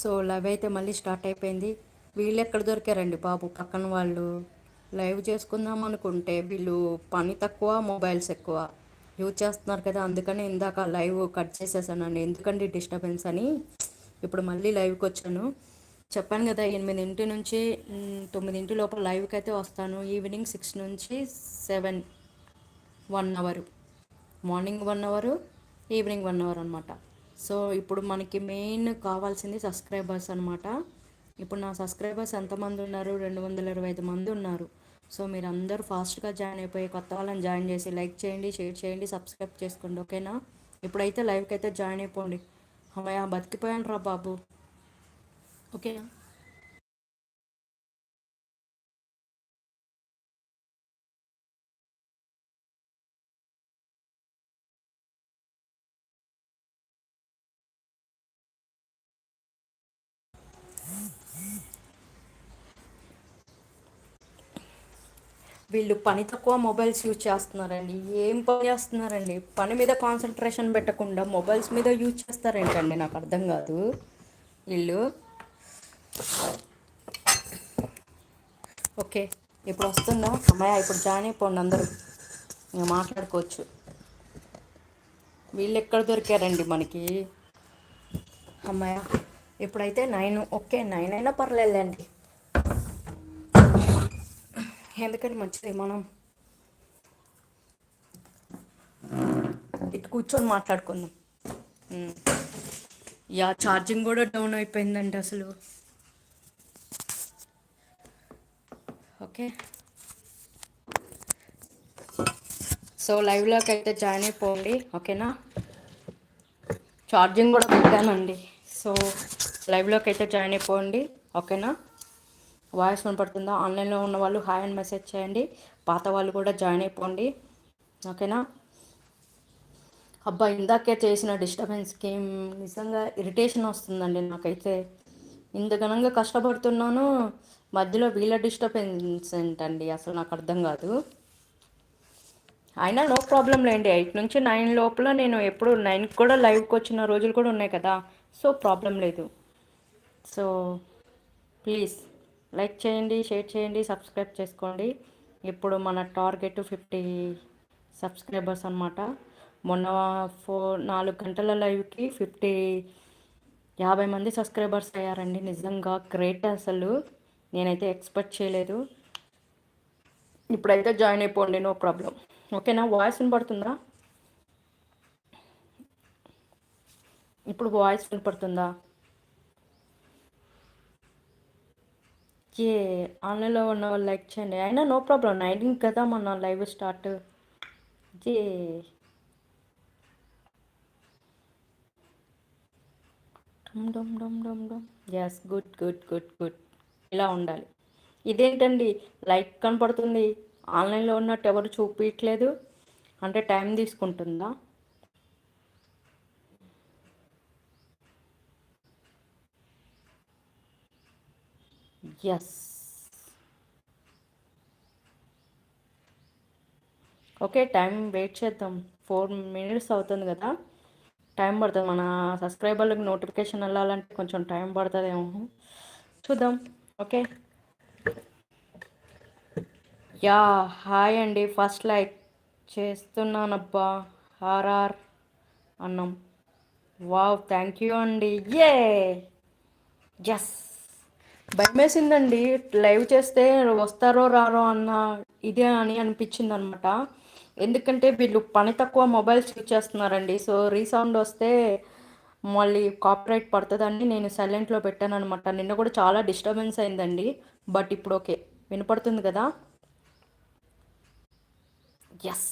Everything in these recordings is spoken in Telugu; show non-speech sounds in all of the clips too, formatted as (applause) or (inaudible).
సో లైవ్ అయితే మళ్ళీ స్టార్ట్ అయిపోయింది. వీళ్ళు ఎక్కడ దొరికారండి బాబు? పక్కన వాళ్ళు. లైవ్ చేసుకుందాం అనుకుంటే వీళ్ళు పని తక్కువ మొబైల్స్ ఎక్కువ. యూజ్ చేస్తున్నారు కదా అందుకని ఇందాక లైవ్ కట్ చేసేసానండి. ఎందుకండి డిస్టర్బెన్స్ అని ఇప్పుడు మళ్ళీ లైవ్కి వచ్చాను. చెప్పాను కదా ఎనిమిదింటి నుంచి తొమ్మిదింటి లోపల లైవ్కి అయితే వస్తాను. ఈవినింగ్ సిక్స్ నుంచి seven one hour. Morning one hour evening one hour అనమాట సో ఇప్పుడు మనకి మెయిన్ కావాల్సింది సబ్స్క్రైబర్స్ అనమాట ఇప్పుడు నా సబ్స్క్రైబర్స్ ఎంతమంది ఉన్నారు? రెండు వందల ఇరవై ఐదు మంది ఉన్నారు. సో మీరు అందరూ ఫాస్ట్గా జాయిన్ అయిపోయి కొత్త వాళ్ళని జాయిన్ చేసి లైక్ చేయండి షేర్ చేయండి సబ్స్క్రైబ్ చేసుకోండి ఓకేనా ఇప్పుడైతే లైవ్కి అయితే జాయిన్ అయిపోండి. అమ్మయ్య బతికిపోయాను రా బాబు. ఓకేనా వీళ్ళు పని తక్కువ మొబైల్స్ యూజ్ చేస్తున్నారండి. ఏం పని చేస్తున్నారండి? పని మీద కాన్సన్ట్రేషన్ పెట్టకుండా మొబైల్స్ మీద యూజ్ చేస్తారేంటండి? నాకు అర్థం కాదు. వీళ్ళు ఓకే ఇప్పుడు వస్తుందా అమ్మాయి ఇప్పుడు జాయిన్ అయిపోండి అందరూ. ఇంకా మాట్లాడుకోవచ్చు. వీళ్ళు ఎక్కడ దొరికారండి మనకి? అమ్మాయ ఇప్పుడైతే నైన్ ఓకే నైన్ అయినా పర్లేదులేండి. ఎందుకని మంచిది మనం ఇటు కూర్చొని మాట్లాడుకుందాం. యా ఛార్జింగ్ కూడా డౌన్ అయిపోయిందండి అసలు. ఓకే. సో లైవ్లోకి అయితే జాయిన్ అయిపోండి ఓకేనా? ఛార్జింగ్ కూడా పెట్టానండి సో లైవ్లోకి అయితే జాయిన్ అయిపోండి ఓకేనా? వాయిస్ వినపడుతుందా? ఆన్లైన్లో ఉన్న వాళ్ళు హాయ్ అని మెసేజ్ చేయండి. పాత వాళ్ళు కూడా జాయిన్ అయిపోండి. ఓకేనా? అబ్బా ఇందాకే చేసిన డిస్టర్బెన్స్కి నిజంగా ఇరిటేషన్ వస్తుందండి నాకైతే. ఇంత ఘనంగా కష్టపడుతున్నాను మధ్యలో వీళ్ళ డిస్టర్బెన్స్ ఏంటండి? అసలు నాకు అర్థం కాదు. అయినా నో ప్రాబ్లం లేండి. ఎయిట్ నుంచి నైన్ లోపల నేను ఎప్పుడు నైన్కి కూడా లైవ్కి వచ్చిన రోజులు కూడా ఉన్నాయి కదా. సో ప్రాబ్లం లేదు. So please. లైక్ చేయండి షేర్ చేయండి సబ్స్క్రైబ్ చేసుకోండి. ఇప్పుడు మన టార్గెట్ ఫిఫ్టీ సబ్స్క్రైబర్స్ అనమాట మొన్న ఫోర్ నాలుగు గంటల లైవ్కి ఫిఫ్టీ యాభై మంది సబ్స్క్రైబర్స్ అయ్యారండి. నిజంగా గ్రేట్ అసలు. నేనైతే ఎక్స్పెక్ట్ చేయలేదు. ఇప్పుడైతే జాయిన్ అయిపోండి నో ప్రాబ్లం. ఓకేనా? వాయిస్ వినపడుతుందా? ఇప్పుడు వాయిస్ వినపడుతుందా? ఏ ఆన్లైన్లో ఉన్న వాళ్ళు లైక్ చేయండి. అయినా నో ప్రాబ్లం. నైన్ కదా మన లైవ్ స్టార్ట్. జే. డమ్ డమ్ డమ్ డమ్ డమ్ yes good good good good ఇలా ఉండాలి. ఇదేంటండి? లైక్ కనపడుతుంది. ఆన్లైన్లో ఉన్నట్టు ఎవరు చూపించట్లేదు అంటే టైం తీసుకుంటుందా? ఎస్ ఓకే టైం వెయిట్ చేద్దాం. ఫోర్ మినిట్స్ అవుతుంది కదా. టైం పడుతుంది. మన సబ్స్క్రైబర్లకు నోటిఫికేషన్ వెళ్ళాలంటే కొంచెం టైం పడుతుందేమో. చూద్దాం. ఓకే యా హాయ్ అండి. ఫస్ట్ లైక్ చేస్తున్నానబ్బా. ఆర్ఆర్ అన్నాం. వావ్ థ్యాంక్ యూ అండి. ఏ ఎస్ భయమేసిందండి. లైవ్ చేస్తే వస్తారో రారో అన్న ఇదే అని అనిపించింది అనమాట ఎందుకంటే వీళ్ళు పని తక్కువ మొబైల్స్ యూజ్ చేస్తున్నారండి. సో రీసౌండ్ వస్తే మళ్ళీ కాపీరైట్ పడుతుందని నేను సైలెంట్లో పెట్టాను అనమాట నిన్న కూడా చాలా డిస్టర్బెన్స్ అయిందండి. బట్ ఇప్పుడు ఓకే. వినపడుతుంది కదా? ఎస్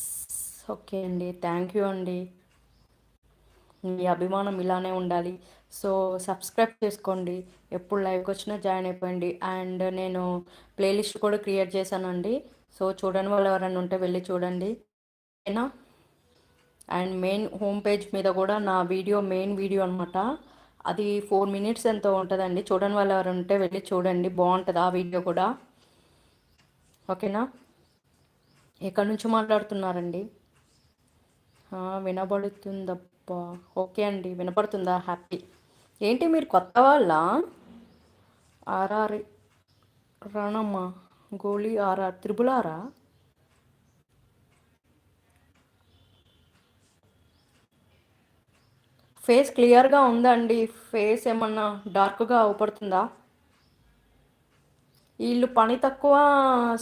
ఓకే అండి. థ్యాంక్ యూ అండి. మీ అభిమానం ఇలానే ఉండాలి. సో సబ్స్క్రైబ్ చేసుకోండి. ఎప్పుడు లైవ్కి వచ్చినా జాయిన్ అయిపోయింది అండ్ నేను ప్లేలిస్ట్ కూడా క్రియేట్ చేశానండి. సో చూడని వాళ్ళు ఎవరైనా ఉంటే వెళ్ళి చూడండి. ఓకేనా అండ్ మెయిన్ హోమ్ పేజ్ మీద కూడా నా వీడియో మెయిన్ వీడియో అనమాట అది ఫోర్ మినిట్స్ ఎంతో ఉంటుందండి. చూడని వాళ్ళు ఎవరైనా ఉంటే వెళ్ళి చూడండి. బాగుంటుంది ఆ వీడియో కూడా. ఓకేనా? ఎక్కడి నుంచి మాట్లాడుతున్నారండి? వినబడుతుందప్ప. ఓకే అండి. వినపడుతుందా? హ్యాపీ. ఏంటి మీరు కొత్త వాళ్ళ? ఆర్ఆర్ రణమ్మ గోళీ ఆర్ఆర్ త్రిబులారా ఫేస్ క్లియర్గా ఉందా అండి ఫేస్ ఏమన్నా డార్క్గా అవపడుతుందా? వీళ్ళు పని తక్కువ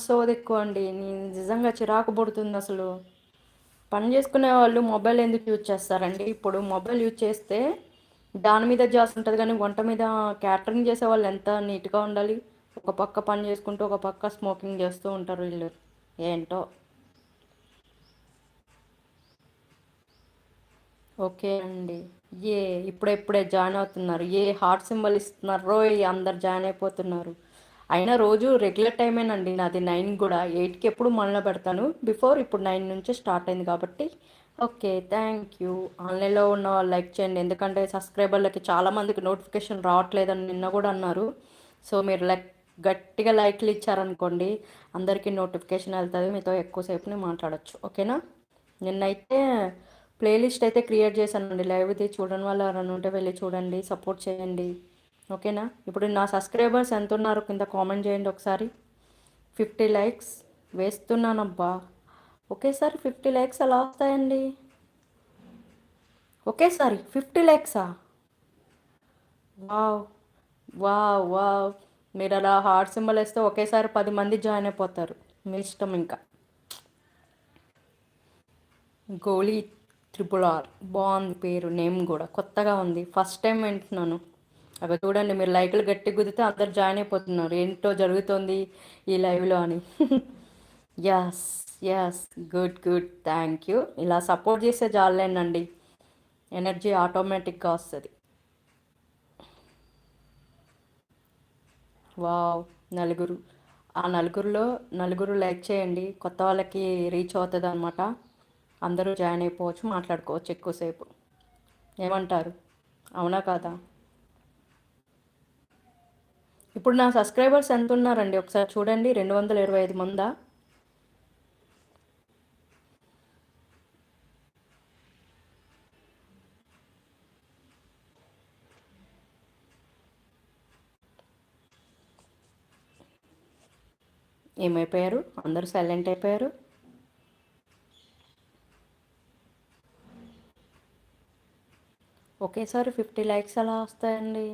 సోది ఎక్కువ అండి. నేను నిజంగా చిరాకు పడుతుంది అసలు. పని చేసుకునే వాళ్ళు మొబైల్ ఎందుకు యూజ్ చేస్తారండి? ఇప్పుడు మొబైల్ యూజ్ చేస్తే దాని మీద జాస్ ఉంటుంది కానీ వంట మీద క్యాటరింగ్ చేసే వాళ్ళు ఎంత నీట్గా ఉండాలి? ఒక పక్క పని చేసుకుంటూ ఒక పక్క స్మోకింగ్ చేస్తూ ఉంటారు వీళ్ళు. ఏంటో? ఓకే అండి. ఏ ఇప్పుడెప్పుడే జాయిన్ అవుతున్నారు. ఏ హార్ట్ సింబల్ ఇస్తున్నారో అందరు జాయిన్ అయిపోతున్నారు. అయినా రోజు రెగ్యులర్ టైమేనండి. నాది నైన్ కూడా. ఎయిట్కి ఎప్పుడు మొదలు పెడతాను బిఫోర్ ఇప్పుడు నైన్ నుంచి స్టార్ట్ అయింది కాబట్టి ఓకే థ్యాంక్ యూ. ఆన్లైన్లో ఉన్న వాళ్ళు లైక్ చేయండి. ఎందుకంటే సబ్స్క్రైబర్లకి చాలామందికి నోటిఫికేషన్ రావట్లేదని నిన్న కూడా అన్నారు. సో మీరు లైక్ గట్టిగా లైక్లు ఇచ్చారనుకోండి అందరికీ నోటిఫికేషన్ వెళ్తుంది. మీతో ఎక్కువసేపు మాట్లాడచ్చు. ఓకేనా? నిన్నైతే ప్లేలిస్ట్ అయితే క్రియేట్ చేశానండి. లైవ్ది చూడని వాళ్ళు ఎవరైనా ఉంటే వెళ్ళి చూడండి సపోర్ట్ చేయండి. ఓకేనా? ఇప్పుడు నా సబ్స్క్రైబర్స్ ఎంత ఉన్నారు కింద కామెంట్ చేయండి ఒకసారి. Fifty likes. వేస్తున్నానబ్బా. ఒకేసారి ఫిఫ్టీ ల్యాక్స్ అలా వస్తాయండి. ఒకేసారి ఫిఫ్టీ ల్యాక్సా వావ్ వావ్ వావ్. మీరు అలా హార్ట్ సింబల్ వేస్తే ఒకేసారి పది మంది జాయిన్ అయిపోతారు. మీ ఇష్టం ఇంకా. గోళీ త్రిపుల్ ఆర్. బాగుంది పేరు నేమ్ కూడా. కొత్తగా ఉంది. ఫస్ట్ టైం వింటున్నాను. అవి చూడండి మీరు లైక్లు గట్టి కుదితే అందరు జాయిన్ అయిపోతున్నారు. ఏంటో జరుగుతుంది ఈ లైవ్లో అని. (laughs) Yes yes good good thank you ఇలా సపోర్ట్ చేస్తే జాలేనండి. ఎనర్జీ ఆటోమేటిక్గా వస్తుంది. వావ్ నలుగురు. ఆ నలుగురిలో నలుగురు లైక్ చేయండి. కొత్త వాళ్ళకి రీచ్ అవుతుంది అనమాట అందరూ జాయిన్ అయిపోవచ్చు మాట్లాడుకోవచ్చు ఎక్కువసేపు. ఏమంటారు? అవునా కాదా? ఇప్పుడు నా సబ్స్క్రైబర్స్ ఎంత ఉన్నారండి ఒకసారి చూడండి. రెండు వందల ఇరవై ఐదు మందా? ఏమైపోయారు? అందరూ సైలెంట్ అయిపోయారు. ఒకేసారి ఫిఫ్టీ లైక్స్ ఎలా వస్తాయండి?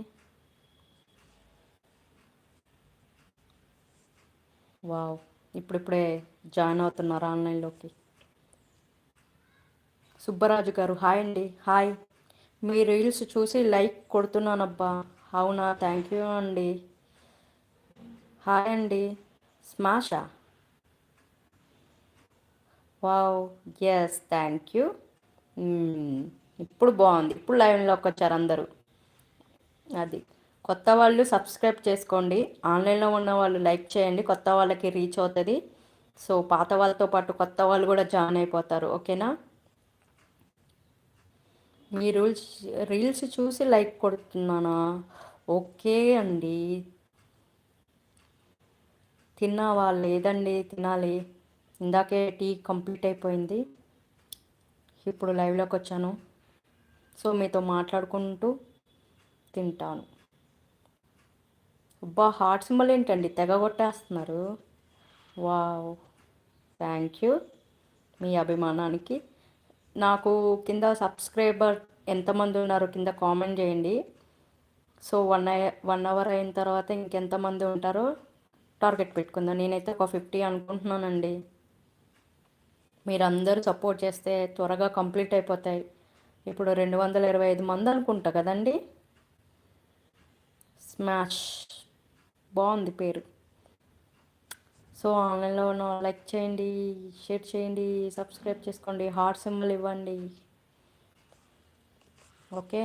వావ్ ఇప్పుడిప్పుడే జాయిన్ అవుతున్నారు ఆన్లైన్లోకి? సుబ్బరాజు గారు హాయ్ అండి హాయ్. మీ రీల్స్ చూసి లైక్ కొడుతున్నానబ్బా. అవునా థ్యాంక్ యూ అండి. హాయ్ అండి. స్మాషా వావ్ ఎస్ థ్యాంక్ యూ ఇప్పుడు బాగుంది. ఇప్పుడు లైవ్లోకి వచ్చారు అందరూ. అది. కొత్త వాళ్ళు సబ్స్క్రైబ్ చేసుకోండి. ఆన్లైన్లో ఉన్న వాళ్ళు లైక్ చేయండి. కొత్త వాళ్ళకి రీచ్ అవుతుంది. సో పాత వాళ్ళతో పాటు కొత్త వాళ్ళు కూడా జాయిన్ అయిపోతారు. ఓకేనా? మీ రూల్స్ రీల్స్ చూసి లైక్ కొడుతున్నానా? ఓకే అండి. తిన్నావా? లేదండి తినాలి. ఇందాకే టీ కంప్లీట్ అయిపోయింది. ఇప్పుడు లైవ్లోకి వచ్చాను. సో మీతో మాట్లాడుకుంటూ తింటాను. అబ్బా హార్ట్ సింబల్ ఏంటండి? తెగ కొట్టేస్తున్నారు. వావ్. Thank you. మీ అభిమానానికి. నాకు కింద సబ్స్క్రైబర్ ఎంతమంది ఉన్నారో కింద కామెంట్ చేయండి. సో వన్ వన్ అవర్ అయిన తర్వాత ఇంకెంతమంది ఉంటారో టార్గెట్ పెట్టుకుందాం? నేనైతే ఒక ఫిఫ్టీ అనుకుంటున్నానండి. మీరందరూ సపోర్ట్ చేస్తే త్వరగా కంప్లీట్ అయిపోతాయి. ఇప్పుడు రెండు వందల ఇరవై ఐదు మంది అనుకుంటా కదండి? స్మాష్. బాగుంది పేరు. సో ఆన్లైన్లో ఉన్న లైక్ చేయండి షేర్ చేయండి సబ్స్క్రైబ్ చేసుకోండి హార్ట్ సింబల్ ఇవ్వండి. ఓకే?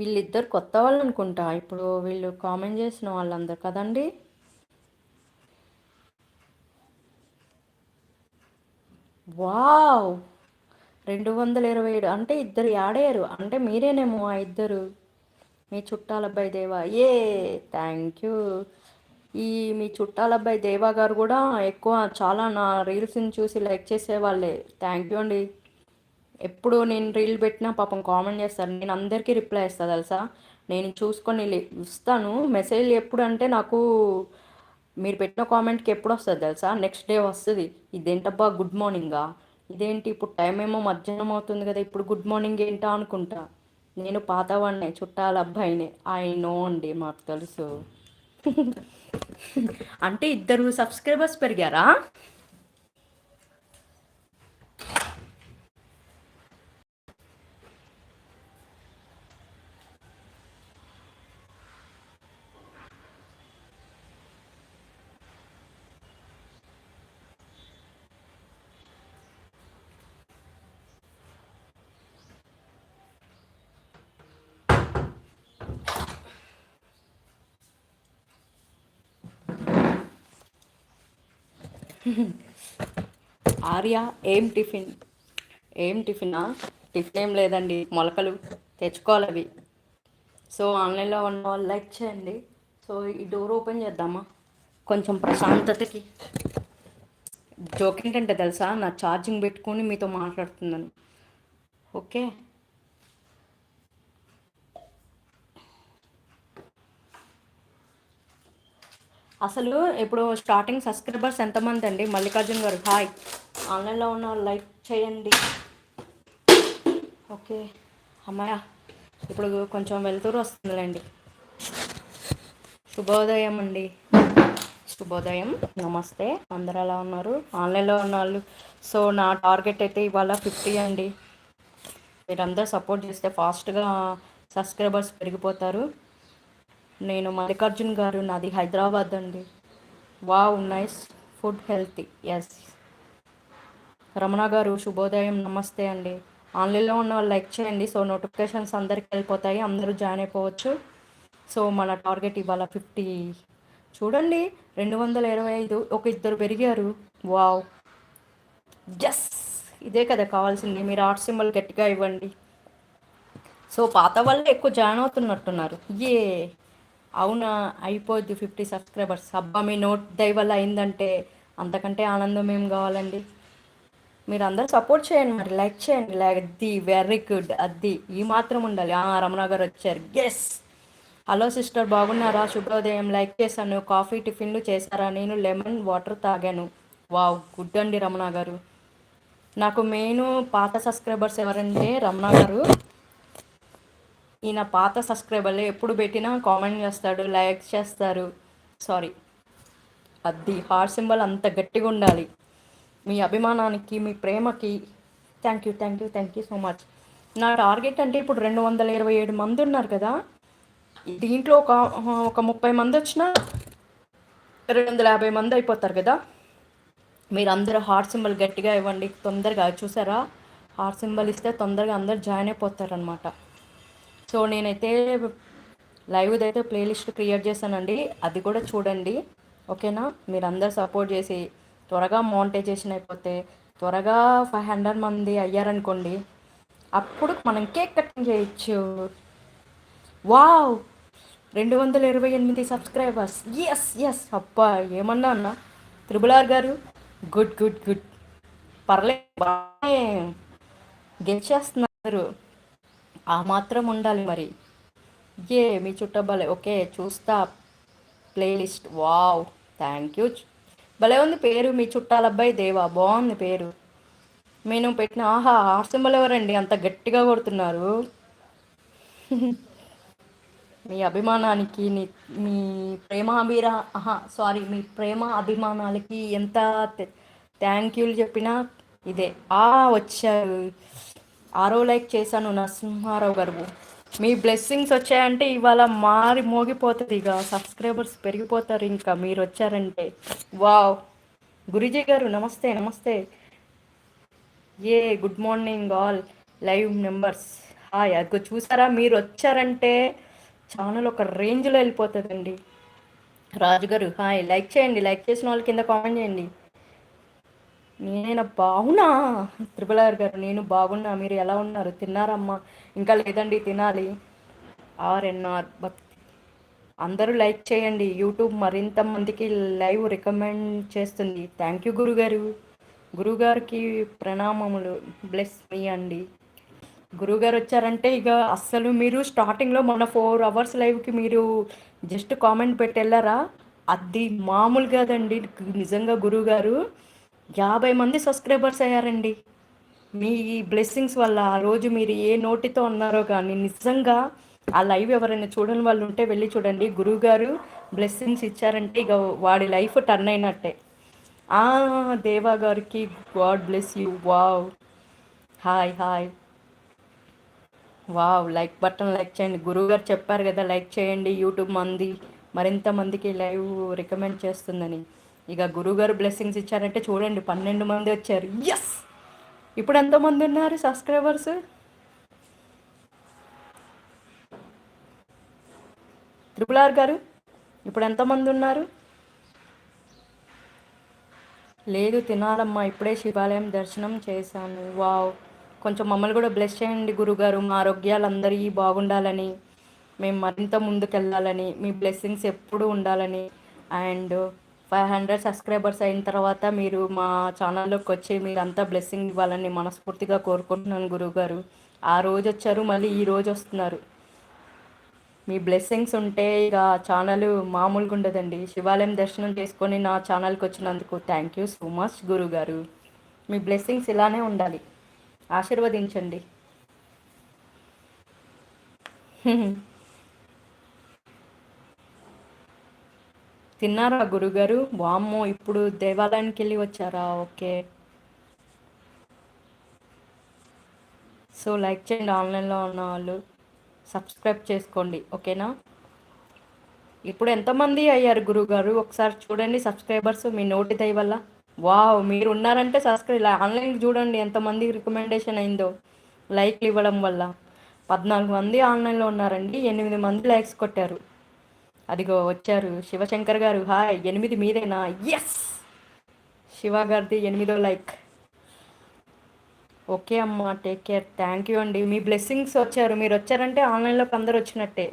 వీళ్ళిద్దరు కొత్త వాళ్ళు అనుకుంటా ఇప్పుడు వీళ్ళు కామెంట్ చేసిన వాళ్ళందరు కదండి? వావ్! రెండు వందల ఇరవై ఏడు. అంటే ఇద్దరు యాడయ్యారు. అంటే మీరేనేమో ఆ ఇద్దరు? మీ చుట్టాల దేవా? ఏ థ్యాంక్ యూ. ఈ మీ చుట్టాల అబ్బాయి దేవా గారు కూడా ఎక్కువ చాలా నా రీల్స్ని చూసి లైక్ చేసేవాళ్ళే. థ్యాంక్ యూ అండి. ఎప్పుడు నేను రీల్ పెట్టినా పాపం కామెంట్ చేస్తారు. నేను అందరికీ రిప్లై ఇస్తాను తెలుసా? నేను చూసుకొని ఇస్తాను మెసేజ్ ఎప్పుడు అంటే నాకు మీరు పెట్టిన కామెంట్కి ఎప్పుడు వస్తుంది తెలుసా? నెక్స్ట్ డే వస్తుంది. ఇదేంటబ్బా గుడ్ మార్నింగా? ఇదేంటి ఇప్పుడు టైం ఏమో మధ్యాహ్నం అవుతుంది కదా ఇప్పుడు గుడ్ మార్నింగ్ ఏంటా అనుకుంటా. నేను పాతవాడినే చుట్టాల అబ్బాయినే. ఐ నో అండి మాకు తెలుసు. (laughs) అంటే ఇద్దరు సబ్స్క్రైబర్స్ పెరిగారా? ఆర్య ఏం టిఫిన్? ఏం టిఫినా? టిఫిన్ ఏం లేదండి మొలకలు తెచ్చుకోవాలి అవి. సో ఆన్లైన్లో ఉన్న వాళ్ళు లైక్ చేయండి. సో ఈ డోర్ ఓపెన్ చేద్దామా? కొంచెం ప్రశాంతతకి. జోక్ ఏంటంటే తెలుసా? నా ఛార్జింగ్ పెట్టుకొని మీతో మాట్లాడుతున్నాను. ఓకే? అసలు ఇప్పుడు స్టార్టింగ్ సబ్స్క్రైబర్స్ ఎంతమంది అండి? మల్లికార్జున్ గారు హాయ్. ఆన్లైన్లో ఉన్న వాళ్ళు లైక్ చేయండి. ఓకే. అమ్మాయ ఇప్పుడు కొంచెం వెళ్తూరు వస్తుందిలేండి. శుభోదయం అండి. శుభోదయం నమస్తే. అందరు ఎలా ఉన్నారు? ఆన్లైన్లో ఉన్న వాళ్ళు సో నా టార్గెట్ అయితే ఇవాళ ఫిఫ్టీ అండి. మీరందరూ సపోర్ట్ చేస్తే ఫాస్ట్గా సబ్స్క్రైబర్స్ పెరిగిపోతారు. నేను మల్లికార్జున్ గారు నాది హైదరాబాద్ అండి. Wow nice food healthy yes Ramana గారు శుభోదయం నమస్తే అండి. ఆన్లైన్లో ఉన్న వాళ్ళు లైక్ చేయండి. సో నోటిఫికేషన్స్ అందరికి వెళ్ళిపోతాయి. అందరూ జాయిన్ అయిపోవచ్చు. సో మన టార్గెట్ ఇవాళ ఫిఫ్టీ. చూడండి రెండు వందల ఇరవై ఐదు. ఒక ఇద్దరు పెరిగారు. వావ్. జస్ ఇదే కదా కావాల్సింది. మీరు ఆర్ట్ సింబల్ గట్టిగా ఇవ్వండి. సో పాత వాళ్ళే ఎక్కువ జాయిన్ అవుతున్నట్టున్నారు. ఏ అవునా? అయిపోద్ది ఫిఫ్టీ సబ్స్క్రైబర్స్. అబ్బా మీ నోట్ దయ వల్ల అయిందంటే అంతకంటే ఆనందం ఏం కావాలండి? మీరు అందరు సపోర్ట్ చేయండి మరి లైక్ చేయండి. లైక్ అది వెరీ గుడ్. అది ఈ మాత్రం ఉండాలి. రమణ గారు వచ్చారు. ఎస్ హలో సిస్టర్ బాగున్నారా? శుభోదయం. లైక్ చేశాను. కాఫీ టిఫిన్లు చేశారా? నేను లెమన్ వాటర్ తాగాను. వావ్ గుడ్ అండి రమణ గారు నాకు మెయిన్ పాత సబ్స్క్రైబర్స్ ఎవరంటే రమణ గారు ఈయన పాత సబ్స్క్రైబర్లు ఎప్పుడు పెట్టినా కామెంట్ చేస్తాడు లైక్ చేస్తారు. సారీ. అది హార్ట్ సింబల్ అంత గట్టిగా ఉండాలి. మీ అభిమానానికి మీ ప్రేమకి. Thank you thank you thank you so much నా టార్గెట్ అంటే ఇప్పుడు రెండు వందల ఇరవై ఏడు మంది ఉన్నారు కదా. దీంట్లో ఒక ఒక ముప్పై మంది వచ్చినా రెండు వందల యాభై మంది అయిపోతారు కదా. మీరు అందరూ హార్ట్ సింబల్ గట్టిగా ఇవ్వండి తొందరగా. చూసారా? హార్ట్ సింబల్ ఇస్తే తొందరగా అందరు జాయిన్ అయిపోతారనమాట సో నేనైతే లైవ్ అయితే ప్లేలిస్ట్ క్రియేట్ చేశానండి. అది కూడా చూడండి. ఓకేనా? మీరు అందరు సపోర్ట్ చేసి త్వరగా మోనిటైజేషన్ అయిపోతే త్వరగా ఫైవ్ హండ్రెడ్ మంది అయ్యారనుకోండి అప్పుడు మనం కేక్ కటింగ్ చేయొచ్చు. వావ్! రెండు వందల ఇరవై ఎనిమిది సబ్స్క్రైబర్స్. ఎస్ ఎస్ అబ్బా! ఏమన్నా అన్న త్రిబుల్ ఆర్ గారు? Good good good. పర్లేదు బాగానే గెలిచేస్తున్నారు. ఆ మాత్రం ఉండాలి మరి. ఏ మీ చుట్టబలే ఓకే చూస్తా. Playlist wow thank you. భలే ఉంది పేరు మీ చుట్టాల అబ్బాయి దేవా బాగుంది పేరు. నేను పెట్టిన ఆహా ఆర్సింబల్ ఎవరండి? అంత గట్టిగా కొడుతున్నారు. మీ అభిమానానికి నీ మీ ప్రేమ అభిరా ఆహా సారీ మీ ప్రేమ అభిమానాలకి ఎంత థ్యాంక్ యూలు చెప్పినా ఇదే. ఆ వచ్చారు. ఆరో లైక్ చేశాను నరసింహారావు గారు. మీ బ్లెస్సింగ్స్ వచ్చాయంటే ఇవాళ మారి మోగిపోతుంది ఇక. సబ్స్క్రైబర్స్ పెరిగిపోతారు ఇంకా. మీరు వచ్చారంటే. వావ్ గురుజీ గారు నమస్తే నమస్తే. ఏ good morning all live members hi అదిగో చూసారా? మీరు వచ్చారంటే ఛానల్ ఒక రేంజ్లో వెళ్ళిపోతుందండి. రాజు గారు హాయ్ లైక్ చేయండి. లైక్ చేసిన వాళ్ళ కింద కామెంట్ చేయండి. నేనైనా బాగున్నా. త్రిపుల్ గారు నేను బాగున్నా. మీరు ఎలా ఉన్నారు? తిన్నారమ్మా. ఇంకా లేదండి తినాలి. ఆర్ఎన్ఆర్ భక్తి. అందరూ లైక్ చేయండి. యూట్యూబ్ మరింత మందికి లైవ్ రికమెండ్ చేస్తుంది. థ్యాంక్ యూ గురుగారు. గురుగారికి ప్రణామములు. బ్లెస్ మీ అండి. గురుగారు వచ్చారంటే ఇక అస్సలు మీరు స్టార్టింగ్లో మన ఫోర్ అవర్స్ లైవ్కి మీరు జస్ట్ కామెంట్ పెట్టి వెళ్ళారా అది మామూలు కాదండి. నిజంగా గురుగారు యాభై మంది సబ్స్క్రైబర్స్ అయ్యారండి. మీ బ్లెస్సింగ్స్ వల్ల ఆ రోజు మీరు ఏ నోటితో అన్నారో కానీ నిజంగా ఆ లైవ్ ఎవరైనా చూడని వాళ్ళు ఉంటే వెళ్ళి చూడండి. గురువుగారు బ్లెస్సింగ్స్ ఇచ్చారంటే ఇక వాడి లైఫ్ టర్న్ అయినట్టే. ఆ దేవా గారికి god bless you. Wow. Hi hi. Wow. Like button like చేయండి. గురువుగారు చెప్పారు కదా లైక్ చేయండి. యూట్యూబ్ మంది మరింత మందికి లైవ్ రికమెండ్ చేస్తుందని. ఇక గురుగారు బ్లెస్సింగ్స్ ఇచ్చారంటే చూడండి పన్నెండు మంది వచ్చారు. ఎస్ ఇప్పుడు ఎంతమంది ఉన్నారు సబ్స్క్రైబర్స్ త్రిపుల్ ఆర్ గారు ఇప్పుడు ఎంతమంది ఉన్నారు? లేదు తినాలమ్మా ఇప్పుడే శివాలయం దర్శనం చేశాను. వావ్ కొంచెం మమ్మల్ని కూడా బ్లెస్ చేయండి గురుగారు. మా ఆరోగ్యాలు అందరికీ బాగుండాలని మేము మరింత ముందుకెళ్ళాలని మీ బ్లెస్సింగ్స్ ఎప్పుడు ఉండాలని. అండ్ ఫైవ్ హండ్రెడ్ సబ్స్క్రైబర్స్ అయిన తర్వాత మీరు మా ఛానల్లోకి వచ్చి మీరు అంతా బ్లెస్సింగ్ ఇవ్వాలని మనస్ఫూర్తిగా కోరుకుంటున్నాను గురువుగారు. ఆ రోజు వచ్చారు మళ్ళీ ఈ రోజు వస్తున్నారు మీ బ్లెస్సింగ్స్ ఉంటే ఇక ఛానల్ మామూలుగా ఉండదండి. శివాలయం దర్శనం చేసుకొని నా ఛానల్కి వచ్చినందుకు థ్యాంక్ యూ సో మచ్ గురుగారు మీ బ్లెస్సింగ్స్ ఇలానే ఉండాలి. ఆశీర్వదించండి. (laughs) తిన్నారా గురుగారు? వామ్మో ఇప్పుడు దేవాలయానికి వెళ్ళి వచ్చారా? ఓకే. సో లైక్ చేయండి ఆన్లైన్లో ఉన్న వాళ్ళు. సబ్స్క్రైబ్ చేసుకోండి ఓకేనా? ఇప్పుడు ఎంతమంది అయ్యారు గురుగారు? ఒకసారి చూడండి సబ్స్క్రైబర్స్ మీ నోటి దయ వల్ల. వావ్ మీరు ఉన్నారంటే సబ్స్క్రైబ్ ఆన్లైన్ చూడండి ఎంతమంది రికమెండేషన్ అయిందో. లైక్లు ఇవ్వడం వల్ల. పద్నాలుగు మంది ఆన్లైన్లో ఉన్నారండి ఎనిమిది మంది లైక్స్ కొట్టారు. అదిగో వచ్చారు శివశంకర్ గారు. హాయ్ ఎనిమిది మీదేనా? ఎస్ శివ గారిది ఎనిమిదో లైక్. ఓకే అమ్మ టేక్ కేర్ థ్యాంక్ యూ అండి. మీ బ్లెస్సింగ్స్ వచ్చారు. మీరు వచ్చారంటే ఆన్లైన్లోకి అందరు వచ్చినట్టే.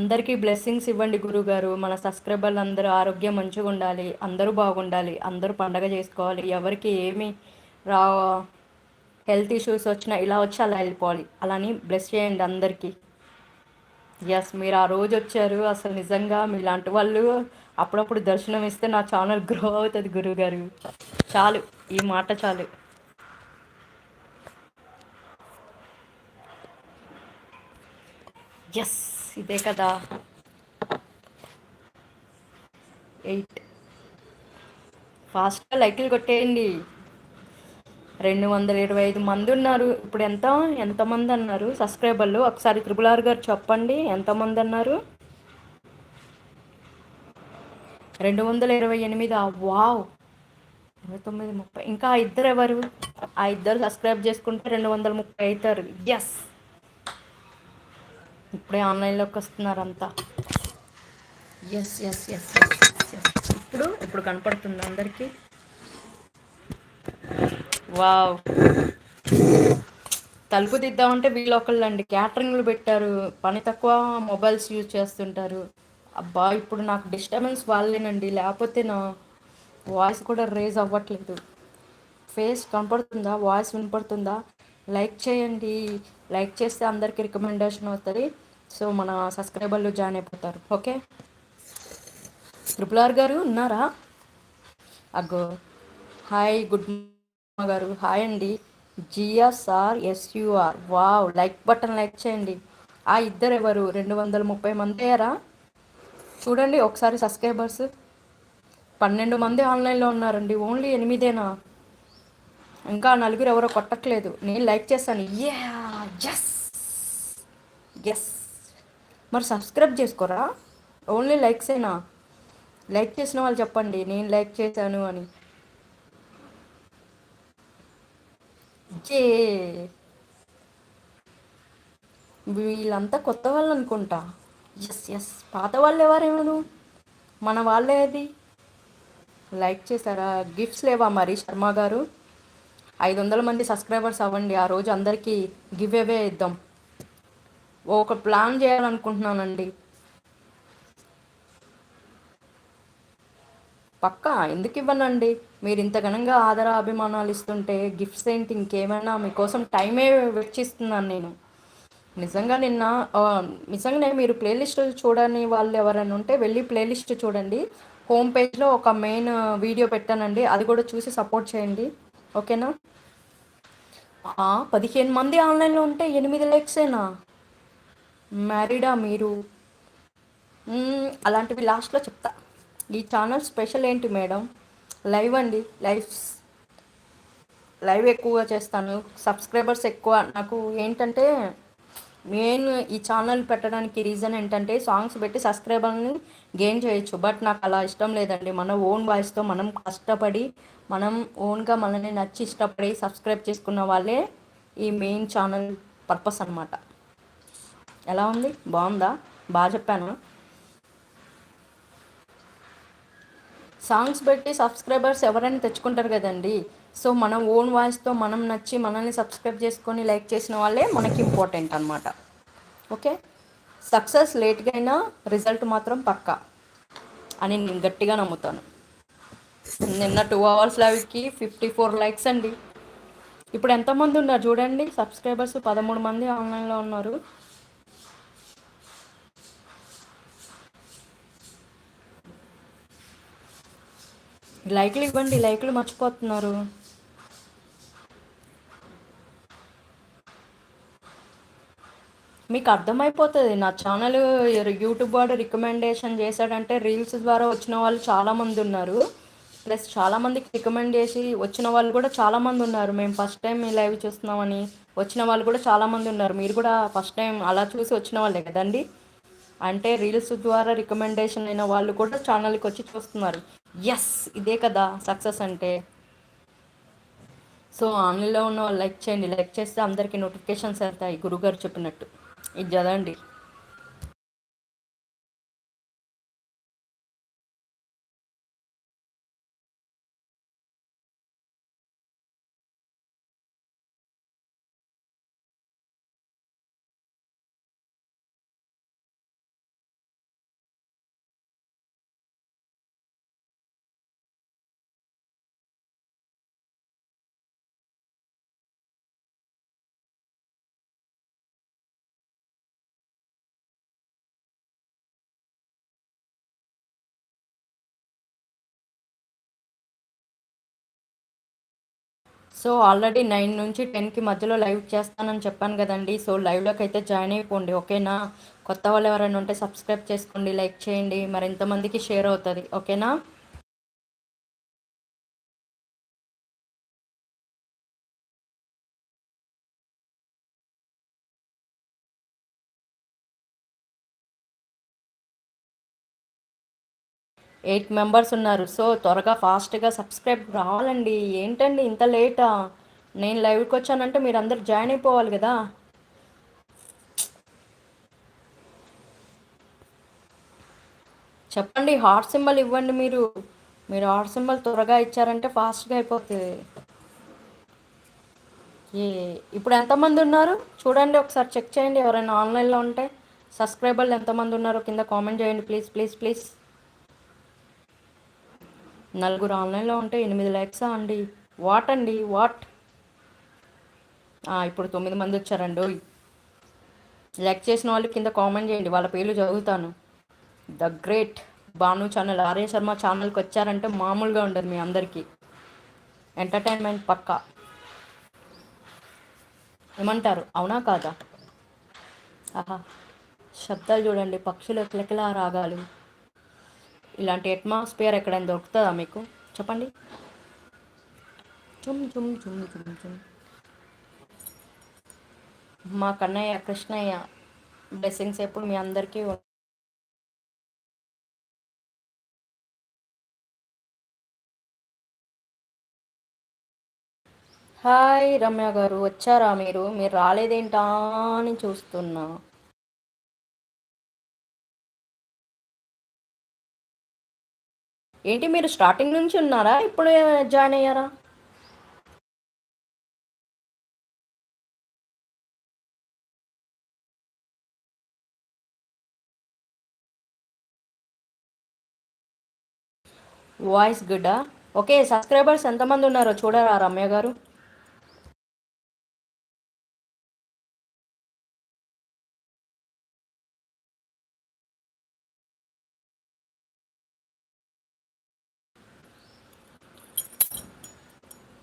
అందరికీ బ్లెస్సింగ్స్ ఇవ్వండి గురుగారు. మన సబ్స్క్రైబర్లు అందరూ ఆరోగ్యం మంచిగా ఉండాలి అందరూ బాగుండాలి అందరూ పండగ చేసుకోవాలి. ఎవరికి ఏమి రా హెల్త్ ఇష్యూస్ వచ్చినా ఇలా వచ్చి అలా వెళ్ళిపోవాలి. అలాని బ్లెస్ చేయండి అందరికీ. ఎస్ మీరు ఆ రోజు వచ్చారు. అసలు నిజంగా మీలాంటి వాళ్ళు అప్పుడప్పుడు దర్శనం ఇస్తే నా ఛానల్ గ్రో అవుతుంది గురువుగారు చాలు ఈ మాట చాలు. ఎస్ ఇదే కదా. ఎయిట్ ఫాస్ట్గా లైట్లు కొట్టేయండి. రెండు వందల ఇరవై ఐదు మంది ఉన్నారు. ఇప్పుడు ఎంత? ఎంతమంది అన్నారు? సబ్స్క్రైబర్లు ఒకసారి త్రిపుల్ ఆర్ గారు చెప్పండి. ఎంతమంది అన్నారు? రెండు వందల ఇరవై ఎనిమిది. వావ్! ఇరవై తొమ్మిది ముప్పై. ఇంకా ఇద్దరు ఎవరు? ఆ ఇద్దరు సబ్స్క్రైబ్ చేసుకుంటే రెండు వందల ముప్పై అవుతారు. ఎస్ ఇప్పుడే ఆన్లైన్లోకి వస్తున్నారు అంతా ఎస్ ఎస్ ఎస్ ఎస్ ఇప్పుడు ఇప్పుడు కనపడుతుంది అందరికీ. వావ్. తలుపు దిద్దామంటే వీళ్ళు ఒకళ్ళండి క్యాటరింగ్లు పెట్టారు. పని తక్కువ మొబైల్స్ యూజ్ చేస్తుంటారు. అబ్బా ఇప్పుడు నాకు డిస్టర్బెన్స్ వాళ్ళేనండి. లేకపోతే నా వాయిస్ కూడా రేజ్ అవ్వట్లేదు. ఫేస్ కనపడుతుందా? వాయిస్ వినపడుతుందా? లైక్ చేయండి. లైక్ చేస్తే అందరికి రికమెండేషన్ అవుతుంది. సో మన సబ్స్క్రైబర్లు జాయిన్ అయిపోతారు. ఓకే? త్రిపుల్ ఆర్ గారు ఉన్నారా? అగ్గో. హాయ్ గుడ్ గారు హాయ్ అండి. GSR SUR. Wow like button like చేయండి. ఆ ఇద్దరు ఎవరు రెండు వందల ముప్పై మంది అయ్యారా చూడండి ఒకసారి సబ్స్క్రైబర్స్. పన్నెండు మంది ఆన్లైన్లో ఉన్నారండి. ఓన్లీ ఎనిమిదేనా? ఇంకా నలుగురు ఎవరో కొట్టట్లేదు. నేను లైక్ చేస్తాను. యా ఎస్ ఎస్ మరి సబ్స్క్రైబ్ చేసుకోరా? ఓన్లీ లైక్సేనా? లైక్ చేసిన వాళ్ళు చెప్పండి. నేను లైక్ చేశాను అని. చే వీళ్ళంతా కొత్త వాళ్ళు అనుకుంటా. Yes yes. పాత వాళ్ళు ఎవరేమను మన వాళ్ళే అది. లైక్ చేశారా? గిఫ్ట్స్ లేవా మరి శర్మ గారు? ఐదు వందల మంది సబ్స్క్రైబర్స్ అవ్వండి. ఆ రోజు అందరికీ గివ్ అవే ఇద్దాం. ఒక ప్లాన్ చేయాలనుకుంటున్నానండి. పక్కా? ఎందుకు ఇవ్వనండి? మీరు ఇంత ఘనంగా ఆదర అభిమానాలు ఇస్తుంటే గిఫ్ట్స్ ఏంటి? ఇంకేమైనా మీకోసం టైమే వెచ్చిస్తున్నాను నేను. నిజంగా నిన్న నిజంగానే మీరు ప్లేలిస్ట్ చూడని వాళ్ళు ఎవరైనా ఉంటే వెళ్ళి ప్లేలిస్ట్ చూడండి. హోమ్ పేజ్లో ఒక మెయిన్ వీడియో పెట్టానండి. అది కూడా చూసి సపోర్ట్ చేయండి. ఓకేనా పదిహేను మంది ఆన్లైన్లో ఉంటే ఎనిమిది లైక్సేనా మ్యారీడా మీరు? అలాంటివి లాస్ట్లో చెప్తా. ఈ ఛానల్ స్పెషల్ ఏంటి మేడం? లైవ్ అండి. లైవ్ లైవ్ ఎక్కువగా చేస్తాను. సబ్స్క్రైబర్స్ ఎక్కువ. నాకు ఏంటంటే మెయిన్ ఈ ఛానల్ పెట్టడానికి రీజన్ ఏంటంటే సాంగ్స్ పెట్టి సబ్స్క్రైబర్ని గెయిన్ చేయొచ్చు. బట్ నాకు అలా ఇష్టం లేదండి. మన ఓన్ వాయిస్తో మనం కష్టపడి మనం ఓన్గా మనల్ని నచ్చి ఇష్టపడి సబ్స్క్రైబ్ చేసుకున్న వాళ్ళే ఈ మెయిన్ ఛానల్ పర్పస్ అనమాట ఎలా ఉంది? బాగుందా? బాగా చెప్పాను. సాంగ్స్ పెట్టి సబ్స్క్రైబర్స్ ఎవరైనా తెచ్చుకుంటారు కదండి. సో మనం ఓన్ వాయిస్తో మనం నచ్చి మనల్ని సబ్స్క్రైబ్ చేసుకొని లైక్ చేసిన వాళ్ళే మనకి ఇంపార్టెంట్ అనమాట ఓకే? సక్సెస్ లేట్గా అయినా రిజల్ట్ మాత్రం పక్కా అని నేను గట్టిగా నమ్ముతాను. నిన్న టూ అవర్స్ లైవ్కి ఫిఫ్టీ ఫోర్ లైక్స్ అండి. ఇప్పుడు ఎంతమంది ఉన్నారు చూడండి సబ్స్క్రైబర్స్ పదమూడు మంది ఆన్లైన్లో ఉన్నారు. లైక్లు ఇవ్వండి లైక్లు మర్చిపోతున్నారు. మీకు అర్థమైపోతుంది నా ఛానల్ యూట్యూబ్ వాడు రికమెండేషన్ చేశాడంటే రీల్స్ ద్వారా వచ్చిన వాళ్ళు చాలామంది ఉన్నారు. ప్లస్ చాలామందికి రికమెండ్ చేసి వచ్చిన వాళ్ళు కూడా చాలామంది ఉన్నారు. మేము ఫస్ట్ టైం మీ లైవ్ చూస్తున్నామని వచ్చిన వాళ్ళు కూడా చాలామంది ఉన్నారు. మీరు కూడా ఫస్ట్ టైం అలా చూసి వచ్చిన వాళ్ళే కదండి? అంటే రీల్స్ ద్వారా రికమెండేషన్ అయిన వాళ్ళు కూడా ఛానల్కి వచ్చి చూస్తున్నారు. ఎస్ ఇదే కదా సక్సెస్ అంటే. సో ఆన్లైన్లో ఉన్న వాళ్ళు లైక్ చేయండి. లైక్ చేస్తే అందరికీ నోటిఫికేషన్స్ వెళ్తాయి. గురుగారు చెప్పినట్టు. ఇది చదవండి. సో ఆల్రెడీ నైన్ నుంచి టెన్కి మధ్యలో లైవ్ చేస్తానని చెప్పాను కదండి. సో లైవ్లోకి అయితే జాయిన్ అయిపోండి ఓకేనా? కొత్త వాళ్ళు ఎవరైనా ఉంటే సబ్స్క్రైబ్ చేసుకోండి లైక్ చేయండి. మరి ఎంతమందికి షేర్ అవుతుంది ఓకేనా? ఎయిట్ మెంబర్స్ ఉన్నారు. సో త్వరగా ఫాస్ట్గా సబ్స్క్రైబ్ రావాలండి. ఏంటండి ఇంత లేటా? నేను లైవ్కి వచ్చానంటే మీరు అందరు జాయిన్ అయిపోవాలి కదా? చెప్పండి హార్ట్ సింబల్ ఇవ్వండి మీరు. మీరు హార్ట్ సింబల్ త్వరగా ఇచ్చారంటే ఫాస్ట్గా అయిపోతుంది ఏ ఇప్పుడు ఎంతమంది ఉన్నారు? చూడండి ఒకసారి చెక్ చేయండి ఎవరైనా ఆన్లైన్లో ఉంటే. సబ్స్క్రైబర్లు ఎంతమంది ఉన్నారో కింద కామెంట్ చేయండి. Please please please. నలుగురు ఆన్లైన్లో ఉంటే ఎనిమిది ల్యాక్సా అండి. వాట్ అండి? వాట్? ఇప్పుడు తొమ్మిది మంది వచ్చారండి. లైక్ చేసిన వాళ్ళు కింద కామెంట్ చేయండి. వాళ్ళ పేర్లు చదువుతాను. The great. Bhanu channel. Arya Sharma ఛానల్కి వచ్చారంటే మామూలుగా ఉండదు మీ అందరికీ. ఎంటర్టైన్మెంట్ పక్కా. ఏమంటారు? అవునా కాదా? ఆహా. శబ్దాలు చూడండి. పక్షులు కిలకిలా రాగాలు. ఇలాంటి అట్మాస్ఫియర్ ఎక్కడైనా దొరుకుతుందా మీకు? చెప్పండి. చుమ్ చుమ్ చుమ్ చుమ్ చుమ్. మా కన్నయ్య కృష్ణయ్య బ్లెస్సింగ్స్ ఎప్పుడు మీ అందరికీ హాయ్ రమ్య గారు వచ్చారా మీరు? మీరు రాలేదేంటా అని చూస్తున్నా. ఏంటి మీరు స్టార్టింగ్ నుంచి ఉన్నారా? ఇప్పుడు జాయిన్ అయ్యారా? వాయిస్ గుడ్డా? ఓకే సబ్స్క్రైబర్స్ ఎంతమంది ఉన్నారో చూడరా రమ్య గారు?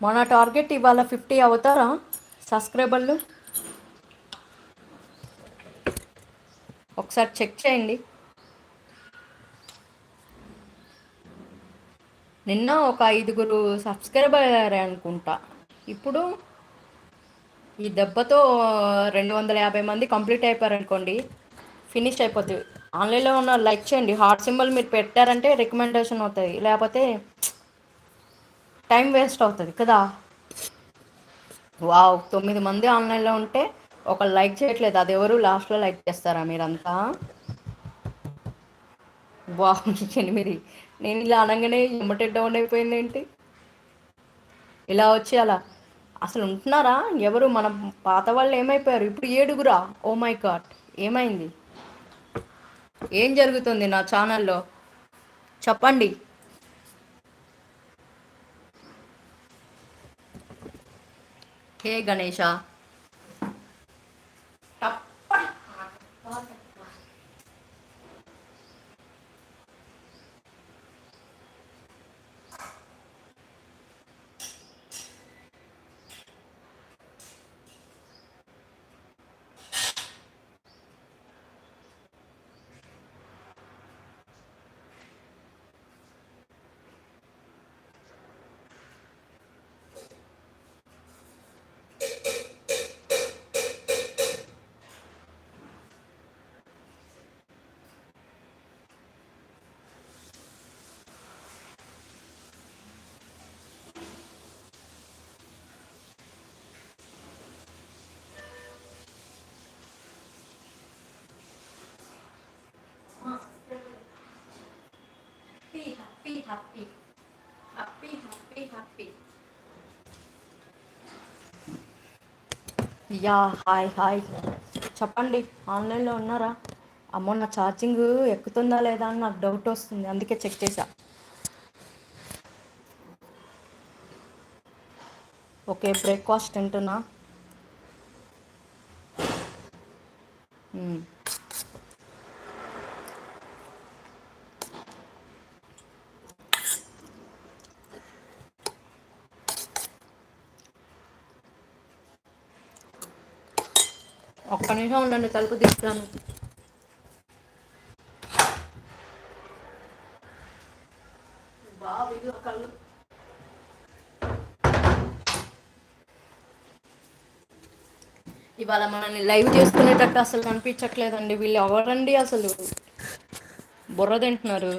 మన టార్గెట్ ఇవాళ ఫిఫ్టీ అవుతారా సబ్స్క్రైబర్లు? ఒకసారి చెక్ చేయండి. నిన్న ఒక ఐదుగురు సబ్స్క్రైబర్ అయ్యారు అనుకుంటా. ఇప్పుడు ఈ దెబ్బతో రెండు వందల యాభై మంది కంప్లీట్ అయిపోయారనుకోండి ఫినిష్ అయిపోతుంది ఆన్లైన్లో ఉన్న లైక్ చేయండి. హార్ట్ సింబల్ మీరు పెట్టారంటే రికమెండేషన్ అవుతుంది లేకపోతే టైం వేస్ట్ అవుతుంది కదా? వావ్ తొమ్మిది మంది ఆన్లైన్లో ఉంటే ఒకళ్ళు లైక్ చేయట్లేదు. అది ఎవరు లాస్ట్లో లైక్ చేస్తారా మీరంతా? వావ్ మీరు నేను ఇలా అనగానే ఎమ్మటే డౌన్ అయిపోయింది ఏంటి? ఇలా వచ్చి అలా. అసలు ఉంటున్నారా? ఎవరు? మన పాత వాళ్ళు ఏమైపోయారు? ఇప్పుడు ఏడుగురా? ఓ మై గాడ్ ఏమైంది? ఏం జరుగుతుంది నా ఛానల్లో? చెప్పండి. Hey Ganesha happy happy happy happy happy yeah hi hi. చెప్పండి ఆన్లైన్లో ఉన్నారా? అమ్మో నా ఛార్జింగ్ ఎక్కుతుందా లేదా అని నాకు డౌట్ వస్తుంది. అందుకే చెక్ చేశా. ఓకే బ్రేక్ఫాస్ట్ తింటున్నా మ్మ్. ఒక్క నిమిషం ఉండండి తలుపు తీస్తాను. ఇవాళ మనల్ని లైవ్ చేసుకునేటట్టు అసలు కనిపించట్లేదండి. వీళ్ళు ఎవరండి అసలు? బుర్ర తింటున్నారు.